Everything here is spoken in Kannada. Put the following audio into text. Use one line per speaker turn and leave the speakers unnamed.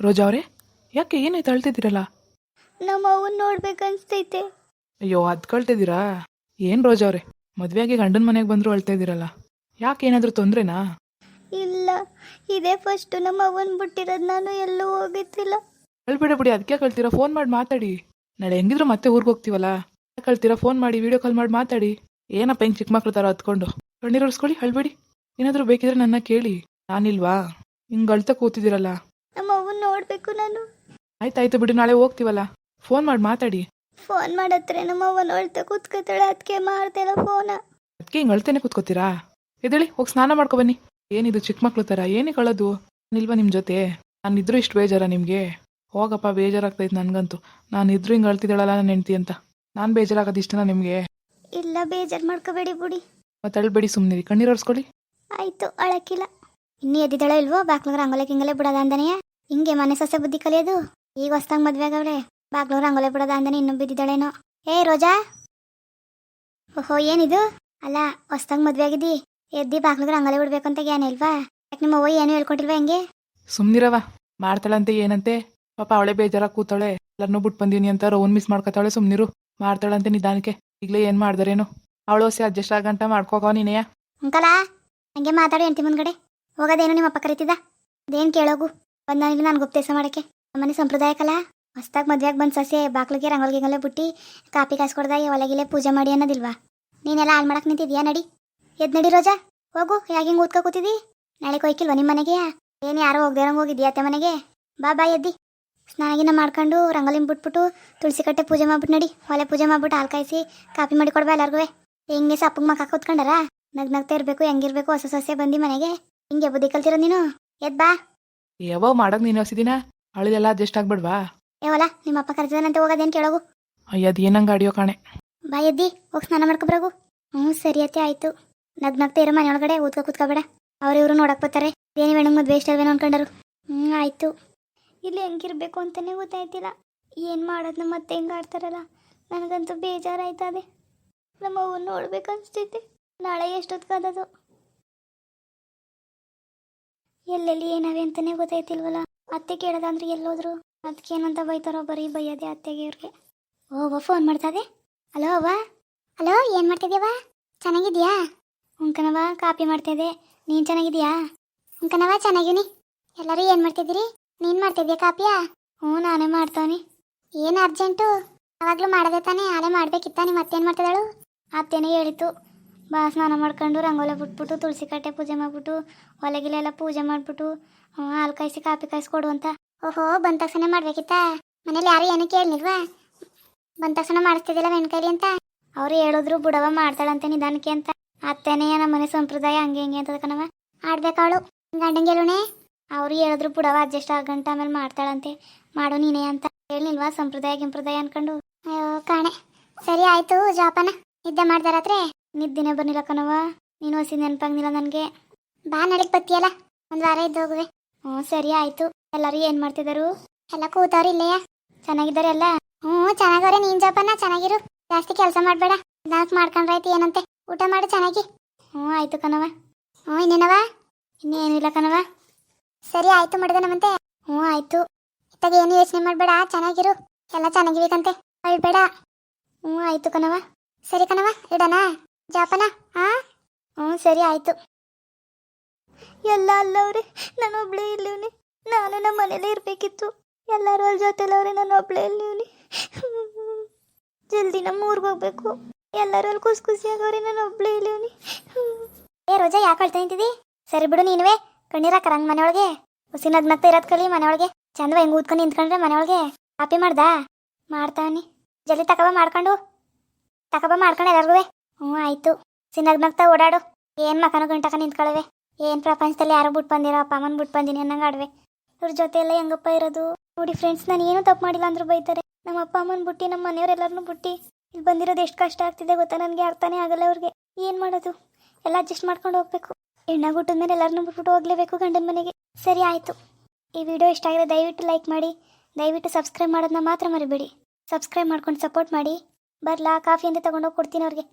ರೋಜಾ ಅವರೇ ಯಾಕೆ ಏನಾಯ್ತು ಅಳ್ತಿದ್ದೀರಲ್ಲ?
ನಮ್ಮ ಅವ್ವನ್ ನೋಡ್ಬೇಕನ್ಸ್ತೈತೆ.
ಅಯ್ಯೋ ಅದು ಕಳ್ತಿದ್ದೀರಾ? ಏನು ರೋಜಾ ಅವರೇ ಮದುವೆಯಾಗಿ ಗಂಡನ ಮನೆಗೆ ಬಂದರೂ ಅಳ್ತಾ ಇದ್ದೀರಲ್ಲ ಯಾಕೆ ಏನಾದರೂ ತೊಂದ್ರೆನಾ?
ಇಲ್ಲ ಇದೇ ಫಸ್ಟ್ ನಮ್ಮ ಅವನ್ ಬಿಟ್ಟಿರೋದು ನಾನು ಎಲ್ಲೂ ಹೋಗಿದ್ದಿಲ್ಲ.
ಅಳ್ಬೇಡ ಬಿಡಿ ಅದಕ್ಕೆ ಕಳ್ತೀರಾ? ಫೋನ್ ಮಾಡಿ ಮಾತಾಡಿ. ನಾಳೆ ಹೆಂಗಿದ್ರು ಮತ್ತೆ ಊರಿಗೆ ಹೋಗ್ತೀವಲ್ಲ? ಕಳ್ತೀರಾ? ಫೋನ್ ಮಾಡಿ ವಿಡಿಯೋ ಕಾಲ್ ಮಾಡಿ ಮಾತಾಡಿ. ಏನಪ್ಪ ಹಿಂಗೆ ಚಿಕ್ಕ ಮಕ್ಳು ಥರ ಹತ್ಕೊಂಡು ಕಣ್ಣೀರು ಒರೆಸ್ಕೊಳ್ಳಿ ಅಳ್ಬೇಡಿ. ಏನಾದರೂ ಬೇಕಿದ್ರೆ ನನ್ನ ಕೇಳಿ. ನಾನಿಲ್ವಾ? ಹಿಂಗೆ ಅಳ್ತಾ ಕೂತಿದ್ದೀರಲ್ಲ.
ನೋಡ್ಬೇಕು ನಾನು.
ಆಯ್ತಾಯ್ತು ಬಿಡು ನಾಳೆ ಹೋಗ್ತೀವಲ್ಲ. ಫೋನ್ ಮಾಡಿ ಮಾತಾಡಿ.
ಫೋನ್ ಮಾಡತ್ರೆ ನಮ್ಮ ಅವ್ವ ನೋಡ್ತಾ ಕುತ್ಕೋತಾಳೆ ಅದಕ್ಕೆ ಮಾಡ್ತೇನ ಫೋನ
ಅದಕ್ಕೆ ಹಿಂಗೆ ಅಳ್ತೇನೆ ಕೂತ್ಕೋತೀರಾ? ಎದಳಿ ಹೋಗಿ ಸ್ನಾನ ಮಾಡ್ಕೊ ಬನ್ನಿ. ಏನಿದು ಚಿಕ್ಕ ಮಕ್ಳು ಥರ ಏನೇ ಕಳೋದು. ನಿಲ್ವಾ ನಿಮ್ಮ ಜೊತೆ. ನಾನಿದ್ರು ಇಷ್ಟು ಬೇಜಾರ ನಿಮಗೆ. ಹೋಗಪ್ಪ ಬೇಜಾರಾಗ್ತೈತೆ ನನಗಂತೂ. ನಾನು ಇದ್ರು ಹಿಂಗೆ ಅಳ್ತಿದ್ದಾಳಲ್ಲ ನನ್ನ ಹೆಂಡ್ತಿ ಅಂತ. ನಾನು ಬೇಜಾರಾಗೋದು ಇಷ್ಟನ ನಿಮಗೆ?
ಇಲ್ಲ ಬೇಜಾರು ಮಾಡ್ಕೋಬೇಡಿ ಬಿಡಿ.
ಮತ್ತೆ ಅಳ್ಬೇಡಿ ಸುಮ್ಮನಿರಿ ಕಣ್ಣೀರು ಒರೆಸ್ಕೊಳ್ಳಿ.
ಆಯ್ತು ಅಳಕಿಲ್ಲ. ಇನ್ನೂ ಎದ್ದಿದ್ದಾಳೆ ಇಲ್ವೋ? ಬಾಕ್ಲೂರ್ ರಂಗೋಲೆ ಹಿಂಗಲೇ ಬಿಡೋದ ಅಂದನೆಯ? ಹಿಂಗೆ ಮನೆ ಸೊಸೆ ಬುದ್ಧಿ ಕಲಿಯೋದು? ಈಗ ಹೊಸ್ದಂಗ್ ಮದ್ವೆ ಆಗವ್ರೆ ಬಾಗ್ಲೂರು ರಂಗೋಲೆ ಬಿಡೋದ ಅಂದನೆ ಇನ್ನೂ ಬಿದ್ದಿದ್ದಾಳೇನೋ. ಏ ರೋಜಾ! ಓಹೋ ಏನಿದು? ಅಲ್ಲ ಹೊಸ್ದಂಗ್ ಮದ್ವೆ ಆಗಿದ್ದಿ ಎದ್ದಿ ಬಾಗ್ಲೂರ್ ರಂಗೋಲೆ ಬಿಡ್ಬೇಕು ಅಂತ ಏನಿಲ್ವಾ ಯಾಕೆ ನಿಮ್ಮ ಅವ್ವ ಏನು ಹೇಳ್ಕೊಟ್ಟಿಲ್ವಾ ಹೆಂಗೆ?
ಸುಮ್ನಿರವ ಮಾಡ್ತಾಳಂತೆ ಏನಂತೆ? ಪಾಪ ಅವಳೆ ಬೇಜಾರಾಗಿ ಕೂತಾಳೆ. ಎಲ್ಲರನ್ನೂ ಬಿಟ್ಟು ಬಂದೀನಿ ಅಂತ ರೋನ್ ಮಿಸ್ ಮಾಡ್ಕೊತಾಳೆ ಸುಮ್ನಿರು. ಮಾಡ್ತಾಳಂತೆ ನಿಧಾನಕ್ಕೆ. ಈಗಲೇ ಏನು ಮಾಡ್ದಾರೇನು. ಅವಳು ಹೊಸ ಅಡ್ಜಸ್ಟ್ ಆಗಂಟ ಮಾಡ್ಕೋಕೋ ನೀನೆಯ
ಅಂಕಲ ಹಂಗೆ ಮಾತಾಡಿ ಎಂಟಿ ಮುಂದ್ಗಡೆ. ಹೋಗೋದೇನು ನಿಮ್ಮ ಅಪ್ಪ ಕರೀತಿದ್ದ. ಅದೇನು ಕೇಳೋಗು? ಬಂದಾನಿಲ್ಲ ನಾನು ಗುಪ್ತೇಸ ಮಾಡಕ್ಕೆ. ನಮ್ಮನೆ ಸಂಪ್ರದಾಯಕ್ಕಲ್ಲ. ಮಸ್ತಾಗಿ ಮದುವೆಗೆ ಬಂದು ಸಸಿ ಬಾಕ್ಲಿಗೆ ರಂಗೋಲಿಗೆಲ್ಲ ಬಿಟ್ಟು, ಕಾಪಿ ಕಾಸ್ಕೊಡ್ದ ಒಳಗಿಲೆ ಪೂಜೆ ಮಾಡಿ ಅನ್ನೋದಿಲ್ವಾ? ನೀನೆಲ್ಲ ಹಾಳು ಮಾಡಕ್ಕೆ ನಿಂತಿದ್ಯಾ ನಡಿ. ಎದ್ ನಡಿ ರೋಜಾ. ಹೋಗು ಹಿಂಗೆ ಊದ್ಕೊ ಕೂತಿದ್ದಿ? ನಾಳೆ ಕೊಯ್ಕಿಲ್ವ ನಿಮ್ಮ ಮನೆಗೆ? ಏನು ಯಾರೋ ಹೋಗ್ದೇರಂಗೆ ಹೋಗಿದ್ಯಾ ಅತ್ತೆ ಮನೆಗೆ? ಬಾ ಬಾ, ಎದ್ದಿ. ಸ್ನಾನಗಿನ ಮಾಡ್ಕೊಂಡು ರಂಗೋಲಿ ಬಿಟ್ಬಿಟ್ಟು ತುಳಸಿ ಕಟ್ಟೆ ಪೂಜೆ ಮಾಡ್ಬಿಟ್ಟು ನಡಿ. ಒಲೆ ಪೂಜೆ ಮಾಡ್ಬಿಟ್ಟು ಹಾಲು ಕಾಯಿಸಿ ಕಾಪಿ ಮಾಡಿ ಕೊಡ್ಬಾ ಎಲ್ಲರಿಗೂ ಹಿಂಗೆ ಸಪ್ಪಗೆ ಮಕ್ಕ ಕೂತ್ಕೊಂಡಾರ ನಗ್ ನಗ್ತಾ ಇರಬೇಕು, ಹೆಂಗಿರ್ಬೇಕು ಹೊಸ ಸಸ್ಯ ಬಂದಿ ಮನೆಗೆ. ಹಿಂಗೆ ಬುದ್ಧಿ ಕಲ್ತಿರೋ ನೀನು? ಎದ್ ಬಾ.
ಯಾವಾಗ ಮಾಡಕ್ ನೀನು ಹೊಸಿದಿನ ಅವಳಿದೆಲ್ಲ ಅಡ್ಜಸ್ಟ್ ಆಗ್ಬಿಡ್ವಾ?
ಏವಲ್ಲ ನಿಮ್ಮ ಅಪ್ಪ ಕರೆದಿದ್ದಾನಂತೆ ಹೋಗೋದೇನು ಕೇಳೋಗು?
ಅಯ್ಯ ಅದು ಏನಂಗೆ ಆಡಿಯೋ ಕಾಣೆ?
ಬಾಯ್ ಎದ್ದಿ ಹೋಗಿ ಸ್ನಾನ ಮಾಡ್ಕೊಬ್ರಗು ಹ್ಞೂ ಸರಿ ಅತ್ತೆ ಆಯ್ತು. ನಗ್ ನಗ್ತಾ ಇರೋ ಮನೆಯೊಳಗಡೆ ಊದ್ಕೊ ಕೂತ್ಕೋಬೇಡ. ಅವ್ರು ಇವರು ನೋಡಕ್ ಬರ್ತಾರೆ. ಏನೇ ಬೇಡ ಮದ್ವೆ ಇಷ್ಟ ಅಲ್ವೇನೋ ಅನ್ಕೊಂಡರು. ಹ್ಞೂ ಆಯ್ತು. ಇಲ್ಲಿ ಹೆಂಗಿರ್ಬೇಕು ಅಂತಾನೆ ಗೊತ್ತಾಯ್ತಿಲ್ಲ. ಏನು ನಮ್ಮ ಮತ್ತೆ ಹೆಂಗೆ ಆಡ್ತಾರಲ್ಲ. ನನಗಂತೂ ಬೇಜಾರಾಯ್ತದೆ. ನಮ್ಮ ಅವ್ವನ್ನ ನೋಡ್ಬೇಕು ಅನ್ಸ್ತೈತೆ ನಾಳೆ ಎಷ್ಟೊತ್ಕಾದದು ಎಲ್ಲೆಲ್ಲಿ ಏನವೆ ಅಂತಾನೆ ಗೊತ್ತಾಯ್ತಿಲ್ವಲ್ಲ? ಅತ್ತೆ ಕೇಳೋದಂದ್ರೆ ಎಲ್ಲೋದ್ರು. ಅದಕ್ಕೆ ಏನಂತ ಬೈತಾರೋ ಬರೀ ಬೈಯೋದೆ ಅತ್ತೆಗೆ ಇವ್ರಿಗೆ. ಓ ಫೋನ್ ಮಾಡ್ತಾದೆ ಹಲೋ ಅವ ಹಲೋ ಏನು ಮಾಡ್ತಿದ್ಯವ ಚೆನ್ನಾಗಿದ್ಯಾ ಉಂಕನವ ಕಾಪಿ ಮಾಡ್ತಿದ್ದೆ ನೀನು ಚೆನ್ನಾಗಿದ್ಯಾ ಉಂಕನವ ಚೆನ್ನಾಗಿನಿ ಎಲ್ಲರೂ ಏನು ಮಾಡ್ತಿದ್ದೀರಿ ನೀನು ಮಾಡ್ತಿದ್ಯಾ ಕಾಪಿಯಾ ಹ್ಞೂ, ನಾನೇ ಮಾಡ್ತಾವನಿ. ಏನು ಅರ್ಜೆಂಟು ಯಾವಾಗಲೂ ಮಾಡದೆ ತಾನೇ, ಆಲೇ ಮಾಡ್ಬೇಕಿತ್ತ? ನಿಮ್ಮ ಅತ್ತೇನು ಮಾಡ್ತಿದ್ದಾಳು? ಅತ್ತೇನೆ ಹೇಳಿತು ಬಾ, ಸ್ನಾನ ಮಾಡ್ಕೊಂಡು ರಂಗೋಲೆ ಬಿಟ್ಬಿಟ್ಟು, ತುಳಸಿ ಕಟ್ಟೆ ಪೂಜೆ ಮಾಡ್ಬಿಟ್ಟು, ಹೊಲಗಿಲೆಲ್ಲ ಪೂಜೆ ಮಾಡ್ಬಿಟ್ಟು ಹಾಲು ಕಾಯಿಸಿ ಕಾಪಿ ಕಾಯಿಸಿ ಕೊಡು ಅಂತ. ಓಹೋ, ಬಂದ ತಕ್ಷಣ ಮಾಡ್ಬೇಕಿತ್ತ? ಮನೇಲಿ ಯಾರು ಏನಕ್ಕೆ ಕೇಳಿಲ್ವಾ ಬಂದ ತಕ್ಷಣ ಮಾಡಿಸ್ತಿದ್ದಿಲ್ಲ ವೆಣ್ಕೈಲಿ ಅಂತ? ಅವ್ರು ಹೇಳಿದ್ರು, ಬುಡವ ಮಾಡ್ತಾಳಂತೆ ನಿಧಾನಕ್ಕೆ ಅಂತ. ಅತ್ತೇನೆ ನಮ್ಮ ಮನೆ ಸಂಪ್ರದಾಯ ಹಂಗೆ ಹಿಂಗೆ ಅಂತ ಕಣವ ಗಂಡಂಗೆ ಗಂಡಂಗೆಲುಣೆ ಅವ್ರು ಹೇಳಿದ್ರು, ಬುಡವ ಅಡ್ಜಸ್ಟ್ ಆಗಂಟ ಆಮೇಲೆ ಮಾಡ್ತಾಳಂತೆ. ಮಾಡು ನೀನೇ ಅಂತ. ಹೇಳಿಲ್ವಾ ಸಂಪ್ರದಾಯ, ಗಿಂಪ್ರದಾಯ ಅನ್ಕೊಂಡು? ಅಯ್ಯೋ, ಕಾಣೆ. ಸರಿ ಆಯ್ತು, ಜಾಪನ. ನಿದ್ದೆ ಮಾಡ್ದಾರಾತ್ರೆ ನಿದ್ದಿನೇ ಬರ್ನಿಲ್ಲ ಕಣವ ನೀನು ಹಸಿ ನೆನಪಾಗ್ನಿಲ್ಲ ನನಗೆ. ಬಾ ನಡಕ್ ಬತ್ತಿಯಲ್ಲ ಒಂದು ವಾರ ಇದ್ದು ಹೋಗುವೆ ಹ್ಞೂ, ಸರಿ ಆಯ್ತು. ಎಲ್ಲರೂ ಏನು ಮಾಡ್ತಿದ್ದಾರು ಎಲ್ಲ ಕೂತವ್ರು ಇಲ್ಲಯ್ಯ ಚೆನ್ನಾಗಿದ್ದಾರೆ ಎಲ್ಲ ಹ್ಞೂ, ಚೆನ್ನಾಗವ್ರೆ. ನೀನ್ ಜಪನ? ಚೆನ್ನಾಗಿರು. ಜಾಸ್ತಿ ಕೆಲಸ ಮಾಡಬೇಡ. ನಾಲ್ಕು ಮಾಡ್ಕೊಂಡ್ರಾಯ್ತು ಏನಂತೆ? ಊಟ ಮಾಡು ಚೆನ್ನಾಗಿ. ಹ್ಞೂ, ಆಯ್ತು ಕಣವ ಹ್ಞೂ ಇನ್ನೇನವ ಇನ್ನೇನಿಲ್ಲ ಕಣವ ಸರಿ, ಆಯ್ತು ಮಾಡಿದೆ ನಮ್ಮಂತೆ ಹ್ಞೂ, ಆಯ್ತು. ಇತ್ತಾಗ ಏನು ಯೋಚನೆ ಮಾಡಬೇಡ. ಚೆನ್ನಾಗಿರು. ಎಲ್ಲ ಚೆನ್ನಾಗಿರ್ಬೇಕಂತೆ ಅಳ್ಬೇಡ. ಹ್ಞೂ, ಆಯ್ತು ಕಣವ ಸರಿ ಕಣವ ಇಡಣ ಜಾಪನ? ಹಾ ಹ್ಞೂ, ಸರಿ ಆಯಿತು. ಎಲ್ಲ ಅಲ್ಲವ್ರೆ ನಾನು ಒಬ್ಳೇ ಇಲ್ಲವ್ನಿ. ನಾನು ನಮ್ಮ ಮನೇಲೇ ಇರಬೇಕಿತ್ತು. ಎಲ್ಲರೂ ಅಲ್ಲಿ ಜೊತೆಲವ್ರೆ, ನಾನು ಒಬ್ಳೇ ಇಲ್ಲವ್ನಿ. ಜಲ್ದಿ ನಮ್ಮ ಊರಿಗೆ ಹೋಗ್ಬೇಕು. ಎಲ್ಲರೂ ಅಲ್ಲಿ ಖುಷಿ ಖುಷಿ ಆಗವ್ರೆ ನಾನು ಒಬ್ಳೇ ಇಲ್ಲವ್ನಿ. ಏ, ರೋಜಾ, ಯಾಕೆ ಅಳ್ತಾ ನಿಂತಿದ್ದಿ? ಸರಿ ಬಿಡು, ನೀನುವೆ. ಕಣ್ಣೀರಾಕ ರಂಗ ಮನೆಯೊಳಗೆ. ಹುಸಿ ಮತ್ತೆ ಇರೋದ್ ಕಲಿ ಮನೆಯೊಳಗೆ. ಚಂದ ಹೆಂಗೆ ಊದ್ಕೊಂಡು ನಿಂತ್ಕೊಂಡ್ರೆ ಮನೆಯೊಳಗೆ. ಕಾಪಿ ಮಾಡ್ದಾ? ಮಾಡ್ತಾವನಿ. ಜಲ್ದಿ ತಕಬ ಮಾಡ್ಕೊಂಡು. ತಕಬ ಮಾಡ್ಕೊಂಡು ಎಲ್ಲರಿಗೂ ಹ್ಞೂ, ಆಯ್ತು. ಸಿನಗ್ನಗ್ತಾ ಓಡಾಡು. ಏನ್ ಮಕನ ಗಂಟಕ ನಿಂತ್ಕೊಳ್ಳವೆ ಏನ್ ಪ್ರಪಂಚದಲ್ಲಿ ಯಾರು ಬಿಟ್ಟು ಬಂದಿರೋ, ಅಪ್ಪ ಅಮ್ಮನ ಬಿಟ್ಟು ಬಂದಿನಿ ಅನ್ನಂಗೆ ಆಡ್ವೆ. ಇವ್ರ ಜೊತೆ ಎಲ್ಲ ಹೆಂಗಪ್ಪ ಇರೋದು? ನೋಡಿ ಫ್ರೆಂಡ್ಸ್ ನಾನು ಏನು ತಪ್ಪು ಮಾಡಿಲ್ಲ ಅಂದ್ರೂ ಬೈತಾರೆ. ನಮ್ಮ ಅಪ್ಪ ಅಮ್ಮನ ಬಿಟ್ಟು, ನಮ್ಮ ಮನೆಯವರೆಲ್ಲರನ್ನೂ ಬಿಟ್ಟು. ಇಲ್ಲಿ ಬಂದಿರೋದು ಎಷ್ಟು ಕಷ್ಟ ಆಗ್ತಿದೆ ಗೊತ್ತಾ? ನನಗೆ ಅರ್ಥನೇ ಆಗಲ್ಲ ಅವ್ರಿಗೆ ಏನು ಮಾಡೋದು? ಎಲ್ಲ ಅಡ್ಜಸ್ಟ್ ಮಾಡ್ಕೊಂಡು ಹೋಗ್ಬೇಕು. ಹೆಣ್ಣಾಗ ಹುಟ್ಟಿದ ಮೇಲೆ ಎಲ್ಲರನ್ನೂ ಬಿಟ್ಬಿಟ್ಟು ಹೋಗ್ಲೇಬೇಕು ಗಂಡನ ಮನೆಗೆ. ಸರಿ, ಆಯಿತು. ಈ ವಿಡಿಯೋ ಇಷ್ಟ ಆಗಿದೆ ದಯವಿಟ್ಟು ಲೈಕ್ ಮಾಡಿ. ದಯವಿಟ್ಟು ಸಬ್ಸ್ಕ್ರೈಬ್ ಮಾಡೋದನ್ನ ಮಾತ್ರ ಮರಿಬೇಡಿ. ಸಬ್ಸ್ಕ್ರೈಬ್ ಮಾಡ್ಕೊಂಡು ಸಪೋರ್ಟ್ ಮಾಡಿ. ಬರಲಾ, ಕಾಫಿ ಅಂತ ತಗೊಂಡೋಗಿ ಕೊಡ್ತೀನಿ ಅವ್ರಿಗೆ.